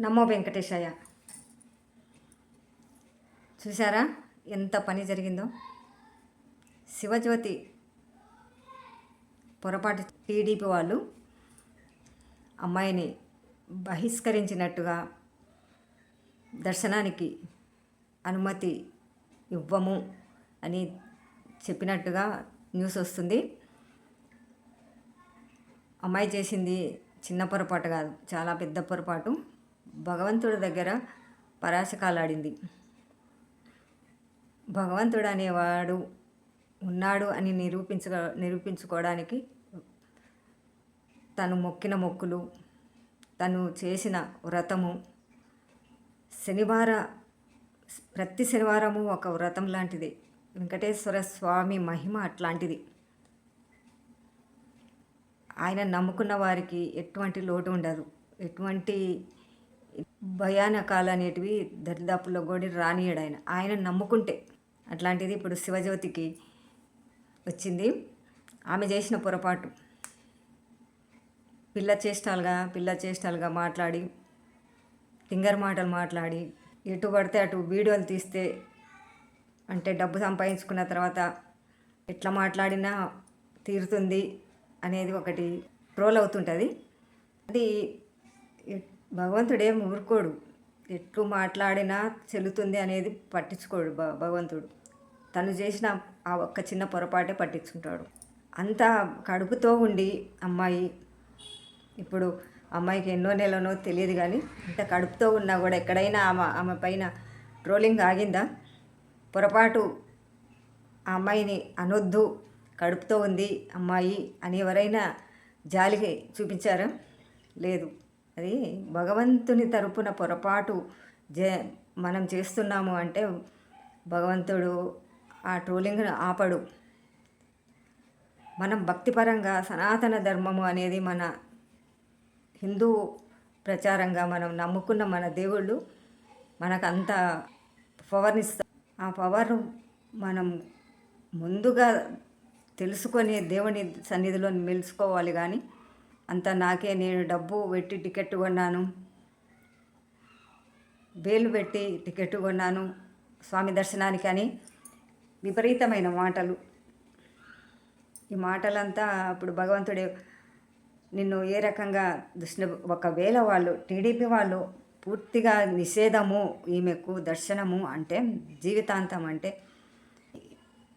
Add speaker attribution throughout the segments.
Speaker 1: నమో వెంకటేశయ్య. చూసారా ఎంత పని జరిగిందో. శివజ్యోతి పొరపాటు టీడీపీ వాళ్ళు అమ్మాయిని బహిష్కరించినట్టుగా దర్శనానికి అనుమతి ఇవ్వము అని చెప్పినట్టుగా న్యూస్ వస్తుంది. అమ్మాయి చేసింది చిన్న పొరపాటు కాదు చాలా పెద్ద పొరపాటు. భగవంతుడి దగ్గర పరాశకాలాడింది. భగవంతుడు అనేవాడు ఉన్నాడు అని నిరూపించ నిరూపించుకోవడానికి తను మొక్కిన మొక్కులు తను చేసిన వ్రతము శనివార ప్రతి శనివారము ఒక వ్రతం లాంటిది. వెంకటేశ్వర స్వామి మహిమ అట్లాంటిది. ఆయన నమ్ముకున్న వారికి ఎటువంటి లోటు ఉండదు. ఎటువంటి భయానకాలు అనేటివి దరిదాపుల్లో కూడా రానియడు ఆయన ఆయన నమ్ముకుంటే అట్లాంటిది ఇప్పుడు శివజ్యోతికి వచ్చింది. ఆమె చేసిన పొరపాటు. పిల్ల చేష్టాలుగా పిల్ల చేష్టాలుగా మాట్లాడి తింగర్ మాటలు మాట్లాడి ఎటు పడితే అటు వీడియోలు తీస్తే అంటే డబ్బు సంపాదించుకున్న తర్వాత ఎట్లా మాట్లాడినా తీరుతుంది అనేది ఒకటి ట్రోల్ అవుతుంటుంది. అది భగవంతుడే ఊరుకోడు ఎట్లు మాట్లాడినా చెల్లుతుంది అనేది పట్టించుకోడు భగవంతుడు. తను చేసిన ఆ ఒక్క చిన్న పొరపాటే పట్టించుకుంటాడు. అంత కడుపుతో ఉండి అమ్మాయి ఇప్పుడు అమ్మాయికి ఎన్నో నెలనో తెలియదు కానీ ఇంత కడుపుతో ఉన్నా కూడా ఎక్కడైనా ఆమె ఆమె పైన ట్రోలింగ్ ఆగిందా? పొరపాటు ఆ అమ్మాయిని అనొద్దు కడుపుతో ఉంది అమ్మాయి అని ఎవరైనా జాలికి చూపించారా? లేదు. అది భగవంతుని తరపున పొరపాటు జే మనం చేస్తున్నాము అంటే భగవంతుడు ఆ ట్రోలింగ్ను ఆపడు. మనం భక్తిపరంగా సనాతన ధర్మము అనేది మన హిందూ ప్రచారంగా మనం నమ్ముకున్న మన దేవుళ్ళు మనకు అంత ఆ పవర్ మనం ముందుగా తెలుసుకొని దేవుని సన్నిధిలో మెలుసుకోవాలి కానీ అంత నాకే నేను డబ్బు పెట్టి టికెట్ కొన్నాను. బేలు పెట్టి టికెట్ కొన్నాను స్వామి దర్శనానికి అని విపరీతమైన మాటలు. ఈ మాటలంతా అప్పుడు భగవంతుడే నిన్ను ఏ రకంగా దృష్టి ఒకవేళ వాళ్ళు టీడీపీ వాళ్ళు పూర్తిగా నిషేధము ఈమెకు దర్శనము అంటే జీవితాంతం అంటే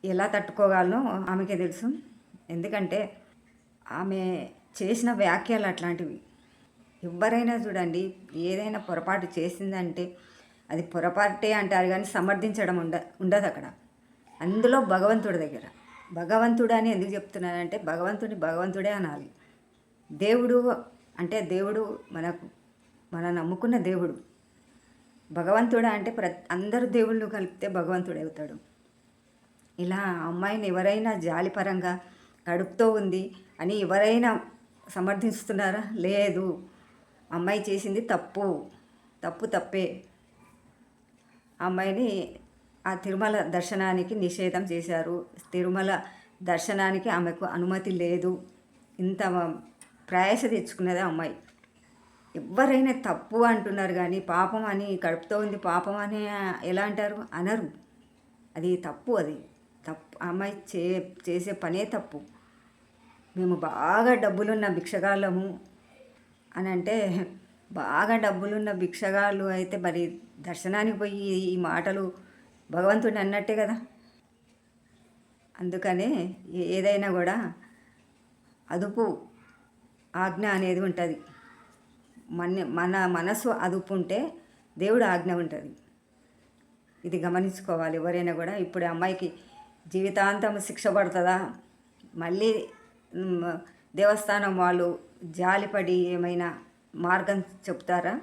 Speaker 1: ఎలా తట్టుకోగలనో ఆమెకే తెలుసు. ఎందుకంటే ఆమె చేసిన వ్యాఖ్యలు అట్లాంటివి. ఎవరైనా చూడండి ఏదైనా పొరపాటు చేసిందంటే అది పొరపాటే అంటారు కానీ సమర్థించడం ఉండ ఉండదు అక్కడ. అందులో భగవంతుడి దగ్గర. భగవంతుడు అని ఎందుకు చెప్తున్నానంటే భగవంతుడిని భగవంతుడే అనాలి. దేవుడు అంటే దేవుడు మనకు మన నమ్ముకున్న దేవుడు. భగవంతుడు అంటే ప్ర అందరు దేవుళ్ళు కలిపితే భగవంతుడు అవుతాడు. ఇలా అమ్మాయిని ఎవరైనా జాలిపరంగా కడుపుతో ఉంది అని ఎవరైనా సమర్థిస్తున్నారా? లేదు. అమ్మాయి చేసింది తప్పు. తప్పు తప్పే. అమ్మాయిని ఆ తిరుమల దర్శనానికి నిషేధం చేశారు. తిరుమల దర్శనానికి ఆమెకు అనుమతి లేదు. ఇంత ప్రయాస తెచ్చుకున్నది ఆ అమ్మాయి. ఎవరైనా తప్పు అంటున్నారు కానీ పాపం అని కడుపుతో ఉంది పాపం అని ఎలా అంటారు? అనరు. అది తప్పు అది. తప్పు. అమ్మాయి చే చేసే పనే తప్పు. మేము బాగా డబ్బులున్న భిక్షగాళ్ళము అని అంటే బాగా డబ్బులున్న భిక్షగాళ్ళు అయితే మరి దర్శనానికి పోయి ఈ మాటలు భగవంతుడిని అన్నట్టే కదా. అందుకనే ఏదైనా కూడా అదుపు ఆజ్ఞ అనేది ఉంటుంది. మన మన మనసు అదుపు ఉంటే దేవుడు ఆజ్ఞ ఉంటుంది. ఇది గమనించుకోవాలి. ఎవరైనా కూడా ఇప్పుడు అమ్మాయికి జీవితాంతం శిక్ష పడుతుందా? మళ్ళీ దేవస్థానం వాళ్ళు జాలిపడి ఏమైనా మార్గం చెప్తారా?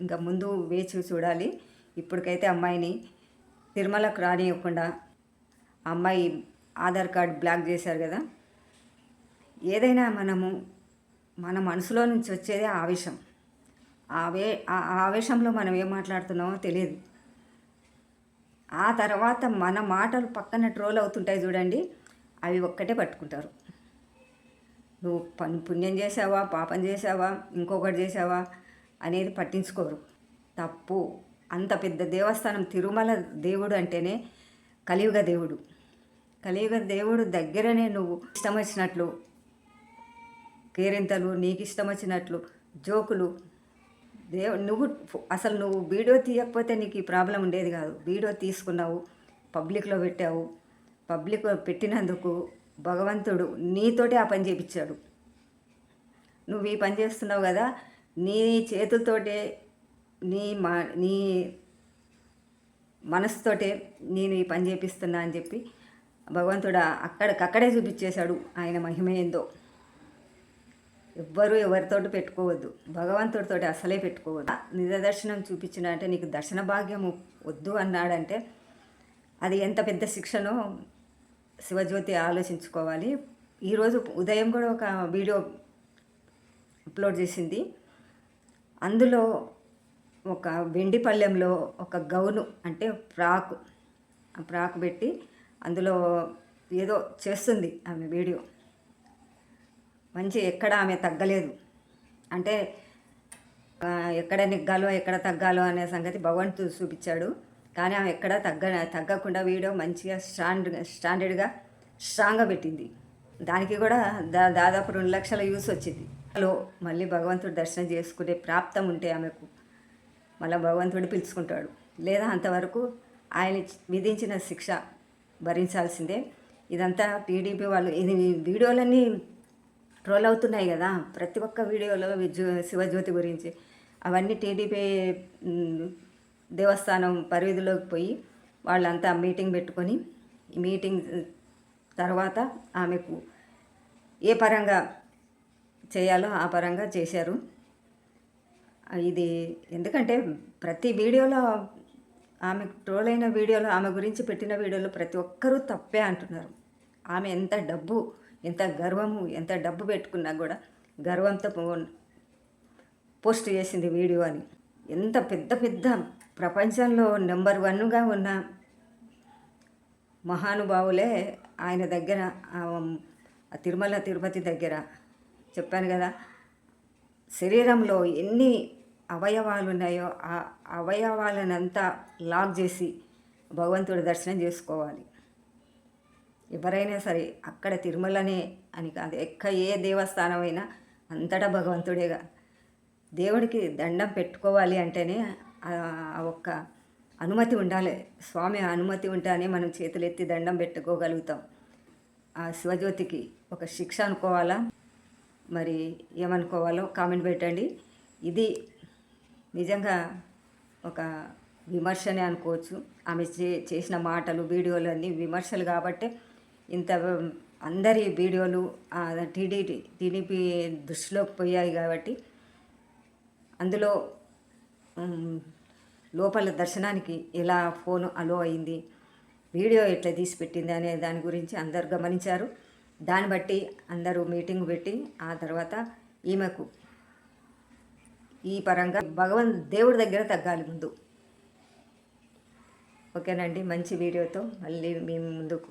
Speaker 1: ఇంకా ముందు వేచి చూడాలి. ఇప్పటికైతే అమ్మాయిని తిరుమలకు రానివ్వకుండా అమ్మాయి ఆధార్ కార్డ్ బ్లాక్ చేశారు కదా. ఏదైనా మనము మన మనసులో నుంచి వచ్చేదే ఆవేశం. ఆవే ఆ ఆవేశంలో మనం ఏం మాట్లాడుతున్నామో తెలియదు. ఆ తర్వాత మన మాటలు పక్కన ట్రోల్ అవుతుంటాయి చూడండి. అవి ఒక్కటే పట్టుకుంటారు. నువ్వు పని పుణ్యం చేసావా పాపం చేసావా ఇంకొకటి చేసావా అనేది పట్టించుకోరు. తప్పు. అంత పెద్ద దేవస్థానం తిరుమల దేవుడు అంటేనే కలియుగ దేవుడు. కలియుగ దేవుడు దగ్గరనే నువ్వు ఇష్టం వచ్చినట్లు కేరింతలు నీకు ఇష్టం వచ్చినట్లు జోకులు దేవు నువ్వు అసలు నువ్వు వీడియో తీయకపోతే నీకు ఈ ప్రాబ్లం ఉండేది కాదు. వీడియో తీసుకున్నావు పబ్లిక్లో పెట్టావు. పబ్లిక్ పెట్టినందుకు భగవంతుడు నీతోటే ఆ పని చేపించాడు. నువ్వు ఈ పని చేస్తున్నావు కదా నీ చేతులతోటే నీ మా నీ మనసుతోటే నేను ఈ పని చేపిస్తున్నా అని చెప్పి భగవంతుడు అక్కడికక్కడే చూపించేశాడు ఆయన మహిమ ఏందో. ఎవ్వరు ఎవరితోటి పెట్టుకోవద్దు. భగవంతుడితోటి అసలే పెట్టుకోవద్దు. నిజదర్శనం చూపించిన అంటే నీకు దర్శన భాగ్యము వద్దు అన్నాడంటే అది ఎంత పెద్ద శిక్షనో శివజ్యోతి ఆలోచించుకోవాలి. ఈరోజు ఉదయం కూడా ఒక వీడియో అప్లోడ్ చేసింది. అందులో ఒక వెండి పళ్ళెంలో ఒక గౌను అంటే ఫ్రాక్ ఆ ఫ్రాక్ పెట్టి అందులో ఏదో చేస్తుంది ఆమె వీడియో. మంచి ఎక్కడ ఆమె తగ్గలేదు. అంటే ఎక్కడ నెగ్గాలో ఎక్కడ తగ్గాలో అనే సంగతి భగవంతుడు చూపించాడు. కానీ ఆమె ఎక్కడ తగ్గ తగ్గకుండా వీడియో మంచిగా స్టాండ్ స్టాండర్డ్గా స్ట్రాంగ్గా పెట్టింది. దానికి కూడా దా దాదాపు రెండు లక్షల యూస్ వచ్చింది. హలో మళ్ళీ భగవంతుడు దర్శనం చేసుకునే ప్రాప్తం ఉంటే ఆమెకు మళ్ళీ భగవంతుడు పిలుచుకుంటాడు. లేదా అంతవరకు ఆయన విధించిన శిక్ష భరించాల్సిందే. ఇదంతా టీడీపీ వాళ్ళు ఇది వీడియోలన్నీ ట్రోల్ అవుతున్నాయి కదా. ప్రతి ఒక్క వీడియోలో విజ్యో శివజ్యోతి గురించి. అవన్నీ టీడీపీ దేవస్థానం పరిధిలోకి పోయి వాళ్ళంతా మీటింగ్ పెట్టుకొని మీటింగ్ తర్వాత ఆమెకు ఏ పరంగా చేయాలో ఆ పరంగా చేశారు. ఇది ఎందుకంటే ప్రతి వీడియోలో ఆమె ట్రోల్ అయిన వీడియోలో ఆమె గురించి పెట్టిన వీడియోలో ప్రతి ఒక్కరూ తప్పే అంటున్నారు. ఆమె ఎంత డబ్బు ఎంత గర్వము ఎంత డబ్బు పెట్టుకున్నా కూడా గర్వంతో పో- పోస్ట్ చేసింది వీడియో అని. ఎంత పెద్ద పెద్ద ప్రపంచంలో నెంబర్ వన్గా ఉన్న మహానుభావులే ఆయన దగ్గర తిరుమల తిరుపతి దగ్గర. చెప్పాను కదా శరీరంలో ఎన్ని అవయవాలు ఉన్నాయో ఆ అవయవాలనంతా లాక్ చేసి భగవంతుడి దర్శనం చేసుకోవాలి. ఎవరైనా సరే అక్కడ తిరుమలనే అని కాదు ఎక్క ఏ దేవస్థానమైనా అంతటా భగవంతుడేగా. దేవుడికి దండం పెట్టుకోవాలి అంటేనే ఆ- ఒక్క అనుమతి ఉండాలి. స్వామి అనుమతి ఉంటేనే మనం చేతులెత్తి దండం పెట్టుకోగలుగుతాం. ఆ శివజ్యోతికి ఒక శిక్ష అనుకోవాలా? మరి ఏమనుకోవాలో కామెంట్ పెట్టండి. ఇది నిజంగా ఒక విమర్శనే అనుకోవచ్చు. ఆమె చే చేసిన మాటలు వీడియోలు అన్నీ విమర్శలు కాబట్టి ఇంత అందరి వీడియోలు టీడీటీ టీడీపీ దృష్టిలోకి పోయాయి కాబట్టి అందులో లోపల దర్శనానికి ఎలా ఫోన్ అలో అయింది వీడియో ఎట్లా తీసి పెట్టింది అనే దాని గురించి అందరు గమనించారు. దాన్ని బట్టి అందరూ మీటింగ్ పెట్టి ఆ తర్వాత ఈమెకు ఈ పరంగా భగవన్ దేవుడి దగ్గర తగ్గాలి ముందు. ఓకేనండి మంచి వీడియోతో మళ్ళీ మీ ముందుకు